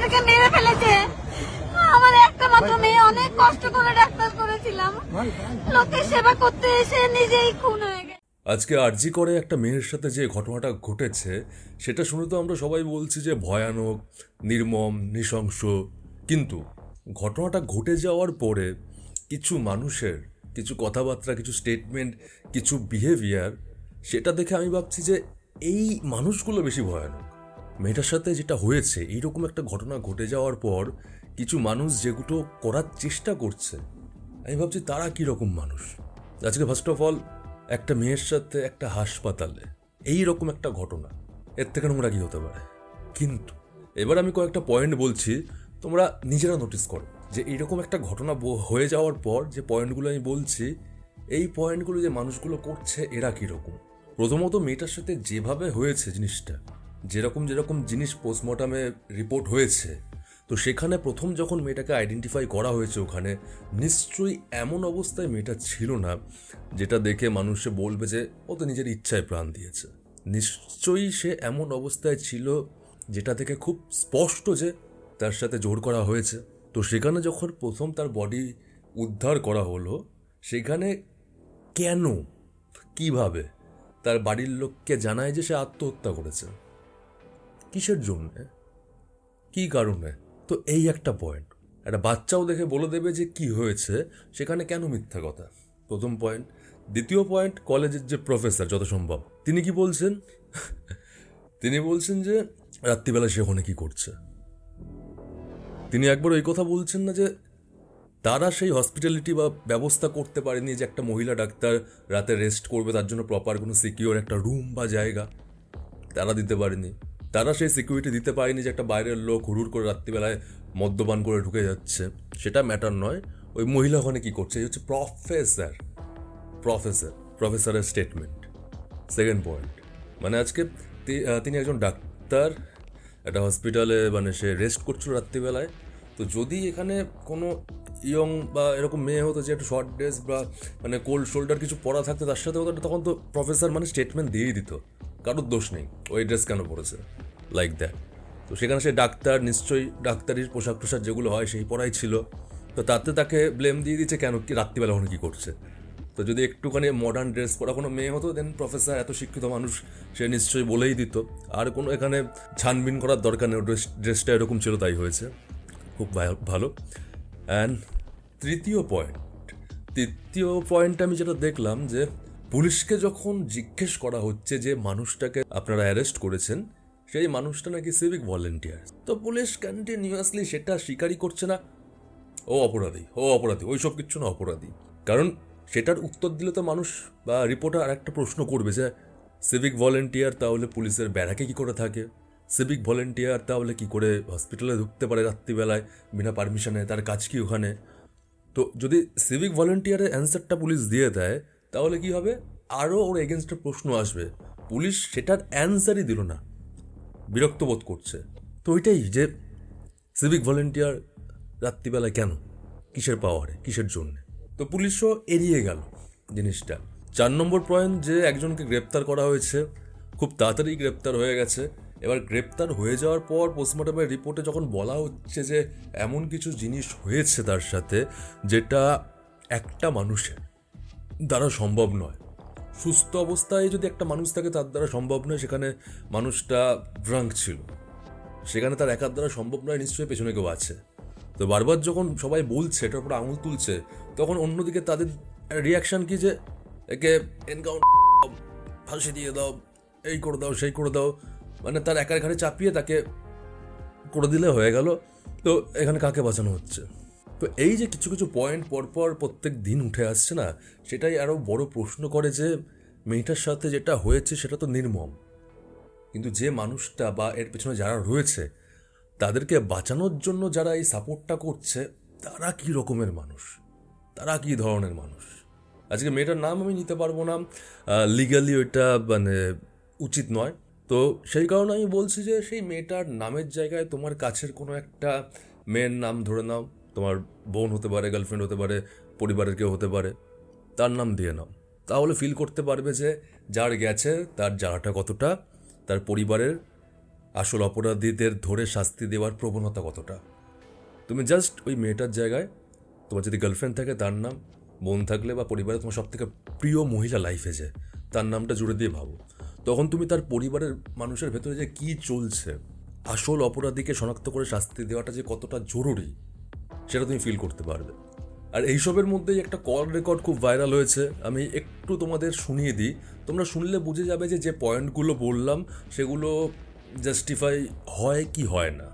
মেয়েটাকে মেরে ফেলেছে। আমার একটা মাত্র মেয়ে অনেক কষ্ট করে ডাক্তার করেছিলাম। লোকের সেবা করতে এসে নিজেই খুন হয়ে গেছে। আজকে আরজি করে একটা মেয়ের সাথে যে ঘটনাটা ঘটেছে সেটা শুনে তো আমরা সবাই বলছি যে ভয়ানক নির্মম নৃশংস। কিন্তু ঘটনাটা ঘটে যাওয়ার পরে কিছু মানুষের কিছু কথাবার্তা কিছু স্টেটমেন্ট কিছু বিহেভিয়ার সেটা দেখে আমি ভাবছি যে এই মানুষগুলো বেশি ভয়ানক। মেয়েটার সাথে যেটা হয়েছে, এইরকম একটা ঘটনা ঘটে যাওয়ার পর কিছু মানুষ যেগুলো করার চেষ্টা করছে, আমি ভাবছি তারা কি রকম মানুষ? আজকে ফার্স্ট অফ অল একটা মেয়ের সাথে একটা হাসপাতালে এই রকম একটা ঘটনা। এর থেকে নোংরা কি হতে পারে? কিন্তু এবার আমি কয়েকটা পয়েন্ট বলছি, তোমরা নিজেরা নোটিস করো যে এইরকম একটা ঘটনা হয়ে যাওয়ার পর যে পয়েন্টগুলো আমি বলছি, এই পয়েন্টগুলো যে মানুষগুলো করছে, এরা কীরকম? প্রথমত মেয়েটার সাথে যেভাবে হয়েছে জিনিসটা যেরকম যেরকম জিনিস পোস্টমর্টামে রিপোর্ট হয়েছে, তো সেখানে প্রথম যখন মেয়েটাকে আইডেন্টিফাই করা হয়েছে ওখানে, নিশ্চয়ই এমন অবস্থায় মেয়েটা ছিল না, যেটা দেখে মানুষে বলবে যে, ও তো নিজের ইচ্ছায় প্রাণ দিয়েছে। নিশ্চয়ই সে এমন অবস্থায় ছিল, যেটা থেকে খুব স্পষ্ট যে তার সাথে জোর করা হয়েছে। তো সেখানে যখন প্রথম তার বডি উদ্ধার করা হলো, সেখানে কেন, কীভাবে তার বাড়ির লোককে জানায় যে সে আত্মহত্যা করেছে? কিসের জন্যে? কি কারণে? তো এই একটা পয়েন্ট একটা বাচ্চাও দেখে বলে দেবে যে কি হয়েছে, সেখানে কেন মিথ্যা কথা? প্রথম পয়েন্ট দ্বিতীয় পয়েন্ট কলেজের যে প্রফেসর যত সম্ভব তিনি কি বলছেন? তিনি বলছেন যে, রাত্রিবেলা সে ওখানে কি করছে? তিনি একবার ওই কথা বলছেন না যে, তারা সেই হসপিটালিটি বা ব্যবস্থা করতে পারেনি যে একটা মহিলা ডাক্তার রাতে রেস্ট করবে, তার জন্য প্রপার কোনো সিকিওর একটা রুম বা জায়গা। তারা দিতে পারেনি। তারা সেই সিকিউরিটি দিতে পারেনি যে একটা বাইরের লোক হুড়ুর করে রাত্রিবেলায় মদ্যপান করে ঢুকে যাচ্ছে। সেটা ম্যাটার নয়। ওই মহিলা ওখানে কী করছে? এই হচ্ছে প্রফেসর প্রফেসর প্রফেসরের স্টেটমেন্ট সেকেন্ড পয়েন্ট মানে আজকে তিনি একজন ডাক্তার, একটা হসপিটালে মানে সে রেস্ট করছিল রাত্রিবেলায়। তো যদি এখানে কোনো ইয়ং বা এরকম মেয়ে হতো যে একটু শর্ট ড্রেস বা মানে কোল্ড শোল্ডার কিছু পরা থাকতো, তার সাথে হতো, তখন তো প্রফেসর মানে স্টেটমেন্ট দিয়েই দিত। কারোর দোষ নেই ওই ড্রেস কেন পরেছে লাইক দ্যাট তো সেখানে সে ডাক্তার, নিশ্চয়ই ডাক্তারির পোশাক টোশাক যেগুলো হয় সেই পরাই ছিল। তো তাতে তাকে ব্লেম দিয়ে দিচ্ছে কেন কি রাত্রিবেলা ওখানে কী করছে? তো যদি একটুখানি মডার্ন ড্রেস পরা কোনো মেয়ে হতো দেন প্রফেসর এত শিক্ষিত মানুষ, সে নিশ্চয়ই বলেই দিত। আর কোনো এখানে ছানবিন করার দরকার নেই ড্রেস ড্রেসটা এরকম ছিল, তাই হয়েছে। খুব ভালো অ্যান্ড তৃতীয় পয়েন্ট তৃতীয় পয়েন্ট আমি যেটা দেখলাম যে পুলিশকে যখন জিজ্ঞেস করা হচ্ছে যে মানুষটাকে আপনারা অ্যারেস্ট করেছেন, সেই মানুষটা নাকি সিভিক ভলেন্টিয়ার তো পুলিশ কন্টিনিউয়াসলি সেটা স্বীকারই করছে না, ও অপরাধী ও অপরাধী, ওই সব কিচ্ছু না অপরাধী। কারণ সেটার উত্তর দিলে তো মানুষ বা রিপোর্টার আর একটা প্রশ্ন করবে যে সিভিক ভলেন্টিয়ার তাহলে পুলিশের ব্যারাকে কি করে থাকে? সিভিক ভলেন্টিয়ার তাহলে কি করে হসপিটালে ঢুকতে পারে রাত্রিবেলায়, বিনা পারমিশনে তার কাজ কি ওখানে? তো যদি সিভিক ভলেন্টিয়ারের অ্যান্সারটা পুলিশ দিয়ে দেয় তাহলে কি হবে? আরও ওর এগেনস্টে প্রশ্ন আসবে। পুলিশ সেটার অ্যান্সারই দিল না। বিরক্ত বোধ করছে। তো ওইটাই যে সিভিক ভলেন্টিয়ার রাত্রিবেলায় কেন? কিসের পাওয়ারে কিসের জন্য? তো পুলিশও এড়িয়ে গেল জিনিসটা। চার নম্বর পয়েন্ট যে একজনকে গ্রেপ্তার করা হয়েছে, খুব তাড়াতাড়ি গ্রেপ্তার হয়ে গেছে। এবার গ্রেপ্তার হয়ে যাওয়ার পর পোস্টমর্টমের রিপোর্টে যখন বলা হচ্ছে যে এমন কিছু জিনিস হয়েছে তার সাথে, যেটা একটা মানুষের দ্বারা সম্ভব নয়। সুস্থ অবস্থায় যদি একটা মানুষ থাকে, তার দ্বারা সম্ভব নয়। সেখানে মানুষটা ড্রাঙ্ক ছিল। সেখানে তার একার দ্বারা সম্ভব নয়, নিশ্চয়ই পেছনে কেউ আছে। তো বারবার যখন সবাই বলছে, এটার উপর আঙুল তুলছে, তখন অন্যদিকে তাদের রিয়াকশন কি যে, একে এনকাউন্টার ফাঁসি দিয়ে দাও, এই করে দাও, সেই করে দাও। মানে তার একার ঘাড়ে চাপিয়ে তাকে করে দিলে হয়ে গেল। তো এখানে কাকে বাঁচানো হচ্ছে? তো এই যে কিছু কিছু পয়েন্ট পরপর প্রত্যেক দিন উঠে আসছে না, সেটাই আরও বড় প্রশ্ন করে যে মেয়েটার সাথে যেটা হয়েছে সেটা তো নির্মম। কিন্তু যে মানুষটা বা এর পেছনে যারা রয়েছে, তাদেরকে বাঁচানোর জন্য যারা এই সাপোর্টটা করছে, তারা কি রকমের মানুষ? তারা কি ধরনের মানুষ? আজকে মেয়েটার নাম আমি নিতে পারব না লিগালি ওইটা মানে উচিত নয়। তো সেই কারণে আমি বলছি যে সেই মেয়েটার নামের জায়গায় তোমার কাছের কোনো একটা মেয়ের নাম ধরে নাও। তোমার বোন হতে পারে গার্লফ্রেন্ড হতে পারে, পরিবারের কেউ হতে পারে, তার নাম দিয়ে নাও। তাহলে ফিল করতে পারবে যে যার গেছে, তার জ্বালাটা কতটা, তার পরিবারের আসল অপরাধীদের ধরে শাস্তি দেওয়ার প্রবণতা কতটা। তুমি জাস্ট ওই মেয়েটার জায়গায়, তোমার যদি গার্লফ্রেন্ড থাকে, তার নাম, বোন থাকলে বা পরিবারে তোমার সব থেকে প্রিয় মহিলা লাইফে যে, তার নামটা জুড়ে দিয়ে ভাবো। তখন তুমি তার পরিবারের মানুষের ভেতরে যে কী চলছে, আসল অপরাধীকে শনাক্ত করে শাস্তি দেওয়াটা যে কতটা জরুরি সেটা তুমি ফিল করতে পারবে। আর এইসবের মধ্যেই একটা কল রেকর্ড খুব ভাইরাল হয়েছে। আমি একটু তোমাদের শুনিয়ে দিই। তোমরা শুনলে বুঝে যাবে যে যে পয়েন্টগুলো বললাম, সেগুলো জাস্টিফাই হয় কি হয় না।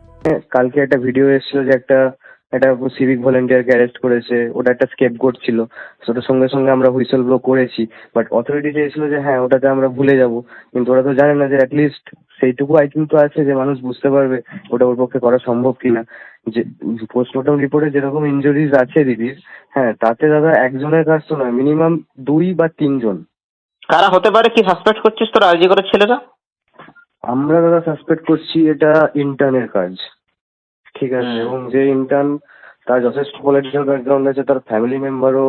কালকে একটা ভিডিও এসেছিল যে একটা একটা সিভিক ভলেন্টিয়ারকে অ্যারেস্ট করেছে। ওটা একটা স্কেপ ছিল। ওটার সঙ্গে সঙ্গে আমরা হুইসেল ব্লো করেছি। বাট অথরিটি চেয়েছিল যে হ্যাঁ ওটাতে আমরা ভুলে যাব। কিন্তু ওরা তো জানে না যে অ্যাটলিস্ট সেইটুকু আইকিউ তো আছে যে, মানুষ বুঝতে পারবে ওটা ওর পক্ষে করা সম্ভব কিনা। যে পোস্টমর্টম রিপোর্টে যেরকম ইনজুরিজ আছে দিদির হ্যাঁ তাতে দাদা একজনের কাজ তো নয় মিনিমাম দুই বা তিনজন। কারা হতে পারে কি সাসপেক্ট করছিস তোরা আরজি করার ছেলেরা? আমরা দাদা সাসপেক্ট করছি এটা ইন্টার্নের কাজ। ঠিক আছে এবং যে ইন্টার্ন তার যথেষ্ট পলিটিক্যাল ব্যাকগ্রাউন্ড আছে তার ফ্যামিলি মেম্বারও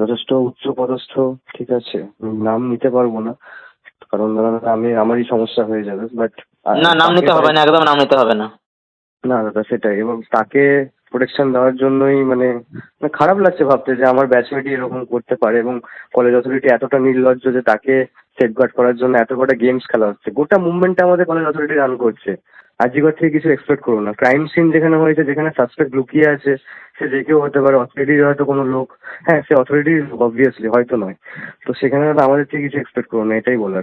যথেষ্ট উচ্চ পদস্থ ঠিক আছে নাম নিতে পারব না কারণ দাদা আমি আমারই সমস্যা হয়ে যাবে বাট না নাম নিতে হবে না একদম নাম নিতে হবে না। না দাদা, সেটাই। এবং তাকে প্রোটেকশন দেওয়ার জন্যই মানে মানে খারাপ লাগছে ভাবতে যে আমার ব্যাচমেটই এরকম করতে পারে এবং কলেজ অথরিটি এতটা নির্লজ্জ যে তাকে সেফগার্ড করার জন্য এত কটা গেমস খেলা হচ্ছে। গোটা মুভমেন্টটা আমাদের কলেজ অথরিটি রান করছে। আজিগর থেকে কিছু এক্সপেক্ট করো না। ক্রাইম সিন যেখানে হয়েছে, যেখানে সাসপেক্ট লুকিয়ে আছে, সে যে কেউ হতে পারে অথরিটির হয়তো কোনো লোক। হ্যাঁ সে অথরিটির অবভিয়াসলি হয়তো নয়। তো সেখানে আমাদের থেকে কিছু এক্সপেক্ট করো না, এটাই বলার।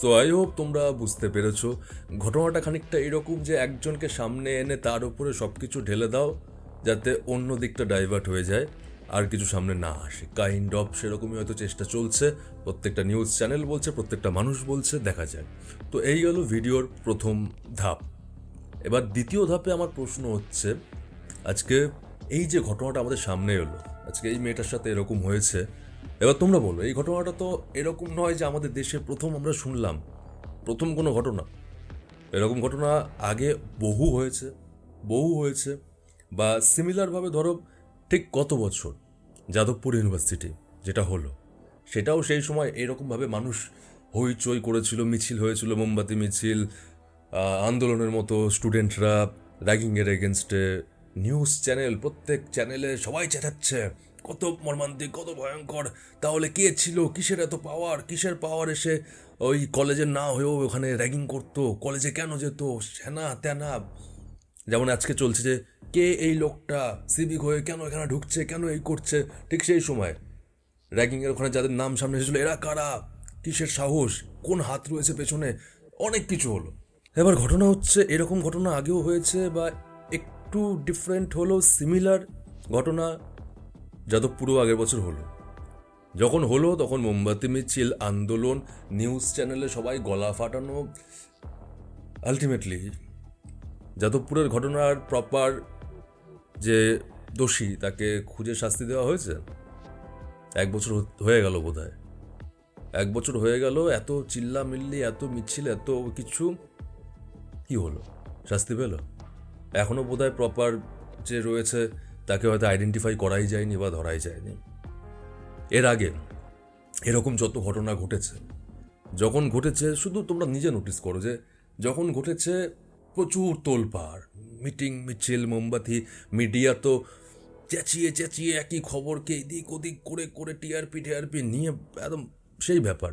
so I hope তোমরা বুঝতে পেরেছ। ঘটনাটা খানিকটা এরকম যে একজনকে সামনে এনে তার উপরে সব কিছু ঢেলে দাও, যাতে অন্য দিকটা ডাইভার্ট হয়ে যায়, আর কিছু সামনে না আসে। কাইন্ড অফ সেরকমই হয়তো চেষ্টা চলছে। প্রত্যেকটা নিউজ চ্যানেল বলছে, প্রত্যেকটা মানুষ বলছে, দেখা যায় তো এই হলো ভিডিওর প্রথম ধাপ। এবার দ্বিতীয় ধাপে আমার প্রশ্ন হচ্ছে, আজকে এই যে ঘটনাটা আমাদের সামনে এলো, আজকে এই মেয়েটার সাথে এরকম হয়েছে এবার তোমরা বলো, এই ঘটনাটা তো এরকম নয় যে আমাদের দেশে প্রথম আমরা শুনলাম। প্রথম কোনো ঘটনা। এরকম ঘটনা আগে বহু হয়েছে বহু হয়েছে বা সিমিলারভাবে ধরো ঠিক গত বছর যাদবপুর ইউনিভার্সিটি যেটা হলো। সেটাও সেই সময় এরকমভাবে মানুষ হইচই করেছিল, মিছিল হয়েছিল, মোমবাতি মিছিল আন্দোলনের মতো স্টুডেন্টরা র্যাগিংয়ের এগেনস্টে নিউজ চ্যানেল প্রত্যেক চ্যানেলে সবাই চেঁচাচ্ছে। কত মর্মান্তিক, কত ভয়ঙ্কর। তাহলে কে ছিল? কিসের এত পাওয়ার কিসের পাওয়ার এসে ওই কলেজের না হয়েও ওখানে র্যাগিং করতো? কলেজে কেন যেত? সেনা, তেনা। যেমন আজকে চলছে যে, কে এই লোকটা? সিভিক হয়ে কেন এখানে ঢুকছে? কেন এই করছে? ঠিক সেই সময় র্যাগিংয়ের ওখানে যাদের নাম সামনে এসেছিল, এরা কারা? কিসের সাহস? কোন হাত রয়েছে পেছনে? অনেক কিছু হলো। এবার ঘটনা হচ্ছে, এরকম ঘটনা আগেও হয়েছে বা একটু ডিফারেন্ট হলো সিমিলার ঘটনা। যাদবপুরও আগের বছর হলো। যখন হলো, তখন মোমবাতি, মিছিল, আন্দোলন নিউজ চ্যানেলে সবাই গলা ফাটানো। আলটিমেটলি যাদবপুরের ঘটনার প্রপার যে দোষী, তাকে খুঁজে শাস্তি দেওয়া হয়েছে, এক বছর হয়ে গেল বোধ এক বছর হয়ে গেল, এত চিল্লা মিল্লি এত মিছিল, এত কিছু, কি হলো? শাস্তি পেল? এখনও বোধ প্রপার যে রয়েছে তাকে হয়তো আইডেন্টিফাই করাই যায়নি বা ধরাই যায়নি। এর আগে এরকম যত ঘটনা ঘটেছে, যখন ঘটেছে, শুধু তোমরা নিজে নোটিস করো যে যখন ঘটেছে প্রচুর তোলপাড় মিটিং মিছিল, মোমবাতি মিডিয়া তো চেঁচিয়ে চেঁচিয়ে একই খবরকে এদিক ওদিক করে করে টিআরপি টিআরপি নিয়ে একদম সেই ব্যাপার।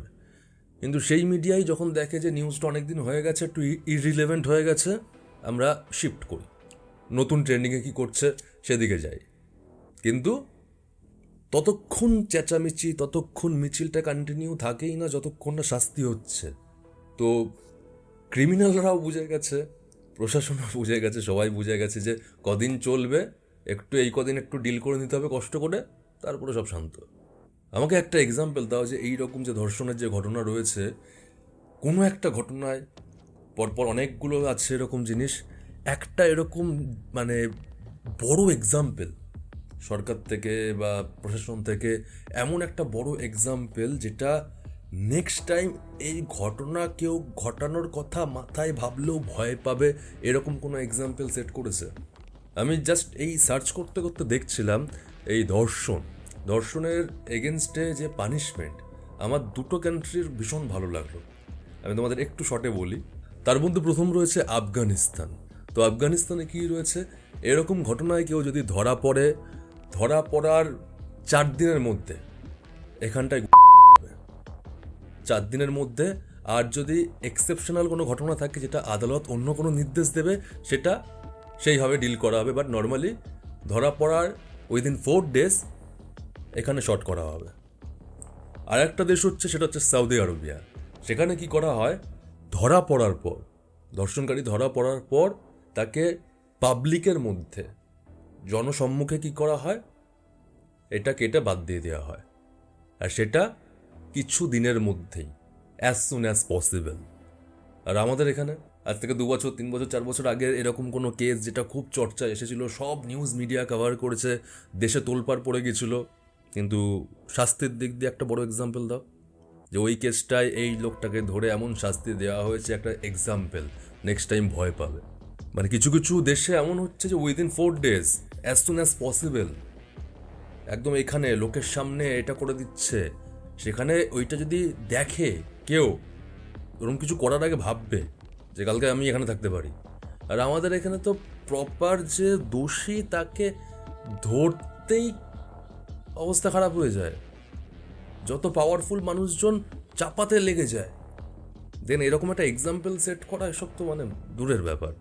কিন্তু সেই মিডিয়াই যখন দেখে যে নিউজটা অনেক দিন হয়ে গেছে, একটু ইরিলেভেন্ট হয়ে গেছে, আমরা শিফট করি। নতুন ট্রেন্ডিংয়ে কী করছে সেদিকে যাই। কিন্তু ততক্ষণ চেঁচামেচি, ততক্ষণ মিছিলটা কন্টিনিউ থাকেই না, যতক্ষণ না শাস্তি হচ্ছে। তো ক্রিমিনালরাও বুঝে গেছে, প্রশাসনও বুঝে গেছে, সবাই বুঝে গেছে যে কদিন চলবে, একটু এই কদিন একটু ডিল করে নিতে হবে কষ্ট করে, তারপরে সব শান্ত। আমাকে একটা এক্সাম্পল দাও যে এই রকম যে ধর্ষণের যে ঘটনা রয়েছে, কোনো একটা ঘটনায় পরপর অনেকগুলো আছে এরকম জিনিস একটা এরকম মানে বড় এক্সাম্পল সরকার থেকে বা প্রশাসন থেকে এমন একটা বড় এক্সাম্পল যেটা নেক্সট টাইম এই ঘটনা কেউ ঘটানোর কথা মাথায় ভাবলেও ভয় পাবে, এরকম কোনো এক্সাম্পল সেট করেছে? আমি জাস্ট এই সার্চ করতে করতে দেখছিলাম, এই ধর্ষণ। ধর্ষণের এগেনস্টে যে পানিশমেন্ট আমার দুটো কান্ট্রির ভীষণ ভালো লাগল। আমি তোমাদের একটু শর্টে বলি। তার মধ্যে প্রথম রয়েছে আফগানিস্তান। তো আফগানিস্তানে কি রয়েছে? এরকম ঘটনায় কেউ যদি ধরা পড়ে, ধরা পড়ার চার দিনের মধ্যে এখানটায় চার দিনের মধ্যে, আর যদি এক্সেপশনাল কোনো ঘটনা থাকে যেটা আদালত অন্য কোনো নির্দেশ দেবে, সেটা সেইভাবে ডিল করা হবে। বাট নর্মালি ধরা পড়ার উইদিন ফোর ডেজ এখানে শর্ট করা হবে। আর একটা দেশ হচ্ছে, সেটা হচ্ছে সৌদি আরবিয়া সেখানে কি করা হয়? ধরা পড়ার পর ধর্ষণকারী ধরা পড়ার পর তাকে পাবলিকের মধ্যে। জনসম্মুখে কি করা হয়? এটা কেটে বাদ দিয়ে দেওয়া হয়। আর সেটা কিছু দিনের মধ্যেই অ্যাজ সুন অ্যাজ পসিবল আর আমাদের এখানে, আজ থেকে দু বছর, তিন বছর, চার বছর আগে এরকম কোনো কেস যেটা খুব চর্চায় এসেছিল, সব নিউজ মিডিয়া কভার করেছে, দেশে তোলপাড় পড়ে গেছিল। কিন্তু শাস্তির দিক দিয়ে একটা বড় এক্সাম্পল দাও। যে ওই কেসটায় এই লোকটাকে ধরে এমন শাস্তি দেওয়া হয়েছে একটা এক্সাম্পল নেক্সট টাইম ভয় পাবে। মানে কিছু কিছু দেশে এমন হচ্ছে যে within four days as soon as possible একদম এখানে লোকের সামনে এটা করে দিচ্ছে। সেখানে ওইটা যদি দেখে কেউ, ওরকম কিছু করার আগে ভাববে যে কালকে আমি এখানে থাকতে পারি। আর আমাদের এখানে তো প্রপার যে দোষী তাকে ধরতেই অবস্থা খারাপ হয়ে যায়। যত পাওয়ারফুল মানুষজন চাপাতে লেগে যায়। দেন এরকম একটা এক্সাম্পল সেট করা এসব তো মানে দূরের ব্যাপার।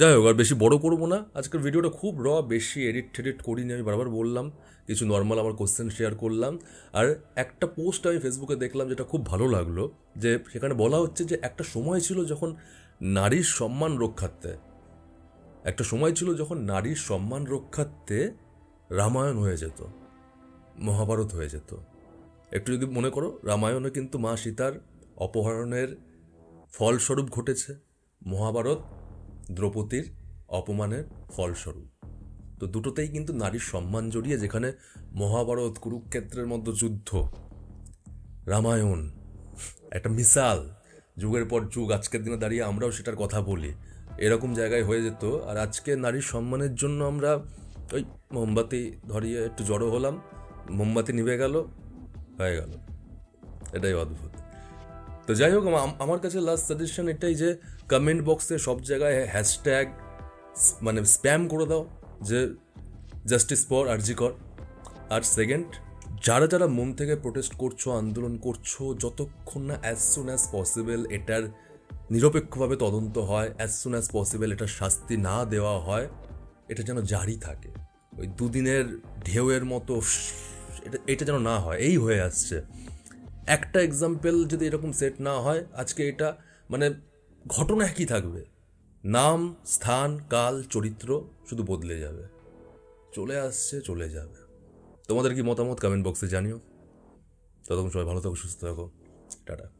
যাই হোক, আর বেশি বড় করব না। আজকের ভিডিওটা খুব র বেশি এডিট টেডিট করিনি, আমি বারবার বললাম, কিছু নর্মাল আমার কোশ্চেন শেয়ার করলাম। আর একটা পোস্ট আমি ফেসবুকে দেখলাম, যেটা খুব ভালো লাগল, যে সেখানে বলা হচ্ছে যে একটা সময় ছিল যখন নারীর সম্মান রক্ষার্থে, একটা সময় ছিল যখন নারীর সম্মান রক্ষার্থে রামায়ণ হয়ে যেত, মহাভারত হয়ে যেত। একটু যদি মনে করো, রামায়ণে কিন্তু মা সীতার অপহরণের ফলস্বরূপ ঘটেছে, মহাভারত দ্রৌপদীর অপমানের ফলস্বরূপ। তো দুটোতেই কিন্তু নারীর সম্মান জড়িয়ে যেখানে মহাভারত কুরুক্ষেত্রের মধ্যে যুদ্ধ, রামায়ণ, একটা মিসাল, যুগের পর যুগ, আজকের দিনে দাঁড়িয়ে আমরাও সেটার কথা বলি। এরকম জায়গায় হয়ে যেত, আর আজকে নারীর সম্মানের জন্য আমরা ওই মোমবাতি ধরিয়ে একটু জড়ো হলাম, মোমবাতি নিভে গেল, হয়ে গেল। এটাই অদ্ভুত। তো যাই হোক আমার কাছে লাস্ট সাজেশন এটাই যে কমেন্ট বক্সে সব জায়গায় হ্যাশট্যাগ মানে স্প্যাম করে দাও, যে জাস্টিস ফর আরজি কর। আর সেকেন্ড যারা যারা মন থেকে প্রোটেস্ট করছ, আন্দোলন করছ, যতক্ষণ না অ্যাজ সুন অ্যাজ পসিবল এটার নিরপেক্ষভাবে তদন্ত হয় অ্যাজ সুন অ্যাজ পসিবল এটার শাস্তি না দেওয়া হয়, এটা যেন জারি থাকে। ওই দুদিনের ঢেউয়ের মতো এটা এটা যেন না হয়, এই হয়ে আসছে। একটা এক্সাম্পল যদি এরকম সেট না হয়, আজকে এটা মানে ঘটনা একই থাকবে? নাম, স্থান, কাল, চরিত্র শুধু বদলে যাবে। চলে আসছে, চলে যাবে। তোমাদের কি মতামত? কমেন্ট বক্সে জানিও। ততক্ষণ সবাই ভালো থাকো, সুস্থ থাকো। টাটা।